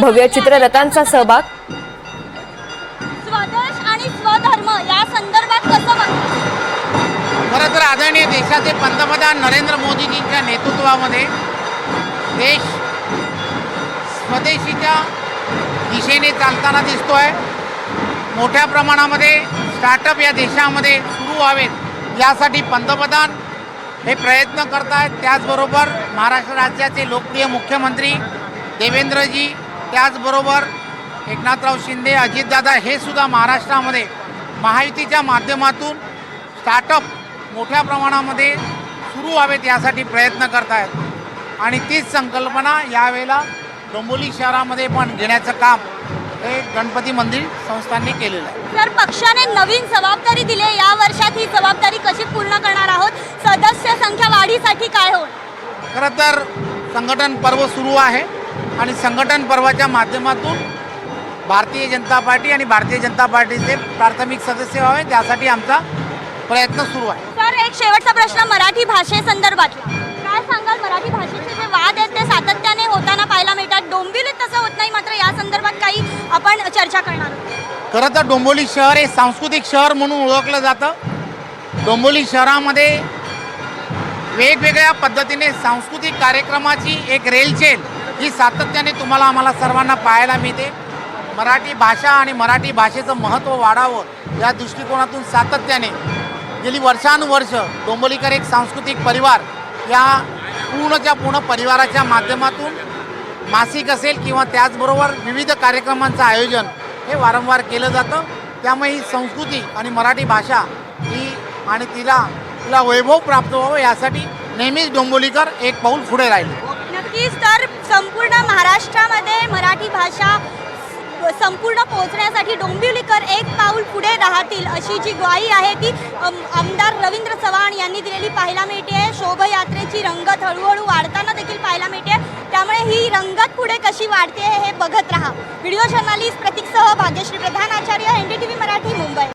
भव्य चित्ररथांचा सहभाग. स्वदेश आणि स्वधर्म या संदर्भात खरं तर आदरणीय देशाचे पंतप्रधान नरेंद्र मोदीजींच्या नेतृत्वामध्ये देश स्वदेशीच्या दिशेने चालताना दिसतो आहे मोठ्या प्रमाणामध्ये स्टार्टअप या देशामध्ये सुरू व्हावेत यासाठी पंतप्रधान हे प्रयत्न करत आहेत त्याचबरोबर महाराष्ट्र राज्याचे लोकप्रिय मुख्यमंत्री देवेंद्रजी त्याचबरोबर एकनाथराव शिंदे अजितदादा हे सुद्धा महाराष्ट्रामध्ये महायुतीच्या माध्यमातून स्टार्टअप मोठ्या प्रमाणामध्ये सुरू व्हावेत यासाठी प्रयत्न करत आहेत आणि तीच संकल्पना यावेळेला डोंबोली शहरामध्ये पण घेण्याचं काम हे गणपती मंदिर संस्थांनी केलेलं आहे. तर पक्षाने नवीन जबाबदारी दिली आहे. या वर्षात ही जबाबदारी कशी पूर्ण करणार आहोत? सदस्य संख्या वाढीसाठी काय होईल? खरं तर संघटन पर्व सुरू आहे. आणि संघटन पर्वाच्या माध्यमातून भारतीय जनता पार्टी आणि भारतीय जनता पार्टीचे प्राथमिक सदस्य व्हावे त्यासाठी आमचा प्रयत्न सुरू आहे. तर एक शेवटचा प्रश्न मराठी भाषेसंदर्भातला काय सांगाल? मराठी भाषेचे जे वाद आहेत ते सातत्याने होताना पाहायला मिळतात. डोंबिवलीत तसं होत नाही मात्र या संदर्भात काही आपण चर्चा करणार खरं तर डोंबोली शहर हे सांस्कृतिक शहर म्हणून ओळखलं जातं. डोंबोली शहरामध्ये वेगवेगळ्या पद्धतीने सांस्कृतिक कार्यक्रमाची एक रेलचेल ही सातत्याने तुम्हाला आम्हाला सर्वांना पाहायला मिळते. मराठी भाषा आणि मराठी भाषेचं महत्त्व वाढावं या दृष्टिकोनातून सातत्याने गेली वर्षानुवर्ष डोंबोलीकर एक सांस्कृतिक परिवार या पूर्णच्या पूर्ण परिवाराच्या माध्यमातून मासिक असेल किंवा त्याचबरोबर विविध कार्यक्रमांचं आयोजन हे वारंवार केलं जातं. त्यामुळे ही संस्कृती आणि मराठी भाषा ही आणि तिला तिला वैभव प्राप्त व्हावं यासाठी नेहमीच डोंबोलीकर एक पाऊल पुढे राहिले. नक्कीच तर संपूर्ण पोहोचण्यासाठी डोंबिवलीकर एक पाऊल पुढे राहतील अशी जी ग्वाही आहे ती आमदार रवींद्र चव्हाण यांनी दिलेली पाहायला मिळते आहे. शोभयात्रेची रंगत हळूहळू वाढताना देखील पाहायला मिळते त्यामुळे ही रंगत पुढे कशी वाढते हे बघत राहा. Video journalist प्रतीकसह Bhagyashree Pradhan Acharya N D T V Marathi Mumbai.